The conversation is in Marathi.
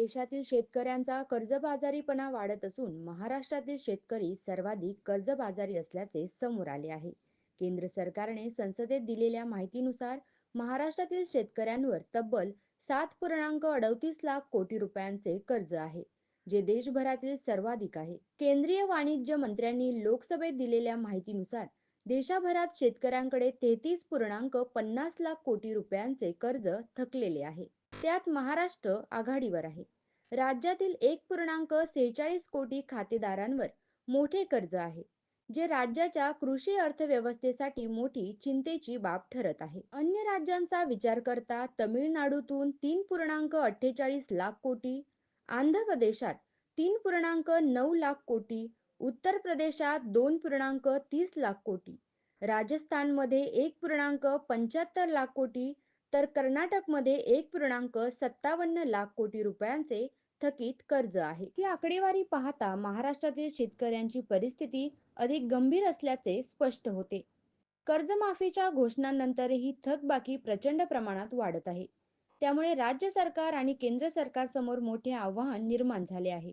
देशातील शेतकऱ्यांचा कर्जबाजारीपणा वाढत असून महाराष्ट्रातील शेतकरी सर्वाधिक कर्जबाजारी असल्याचे समोर आले आहे. केंद्र सरकारने संसदेत दिलेल्या माहितीनुसार महाराष्ट्रातील शेतकऱ्यांवर तब्बल सात पूर्णांक अडतीस लाख कोटी रुपयांचे कर्ज आहे जे देशभरातील सर्वाधिक आहे. केंद्रीय वाणिज्य मंत्र्यांनी लोकसभेत दिलेल्या माहितीनुसार देशाभरात शेतकऱ्यांकडे तेहतीस पूर्णांक पन्नास लाख कोटी रुपयांचे कर्ज थकलेले आहे. त्यात महाराष्ट्र आघाडीवर आहे. राज्यातील एक पूर्णांक सेहेचाळीस कोटी खातेदारांवर मोठे कर्ज आहे जे राज्याच्या कृषी अर्थव्यवस्थेसाठी मोठी चिंतेची बाब ठरत आहे. अन्य राज्यांचा विचार करता तमिळनाडूतून तीन पूर्णांक अठ्ठेचाळीस लाख कोटी आंध्र प्रदेशात तीन पूर्णांक नऊ लाख कोटी उत्तर प्रदेशात दोन पूर्णांक तीस लाख कोटी राजस्थानमध्ये एक पूर्णांक पंच्याहत्तर लाख कोटी तर कर्नाटकमध्ये एक पूर्णांक सत्तावन्न लाख कोटी रुपयांचे थकीत कर्ज आहे. ही आकडेवारी पाहता महाराष्ट्रातील शेतकऱ्यांची परिस्थिती अधिक गंभीर असल्याचे स्पष्ट होते. कर्जमाफीच्या घोषणांनंतरही थकबाकी प्रचंड प्रमाणात वाढत आहे. त्यामुळे राज्य सरकार आणि केंद्र सरकारसमोर मोठे आव्हान निर्माण झाले आहे.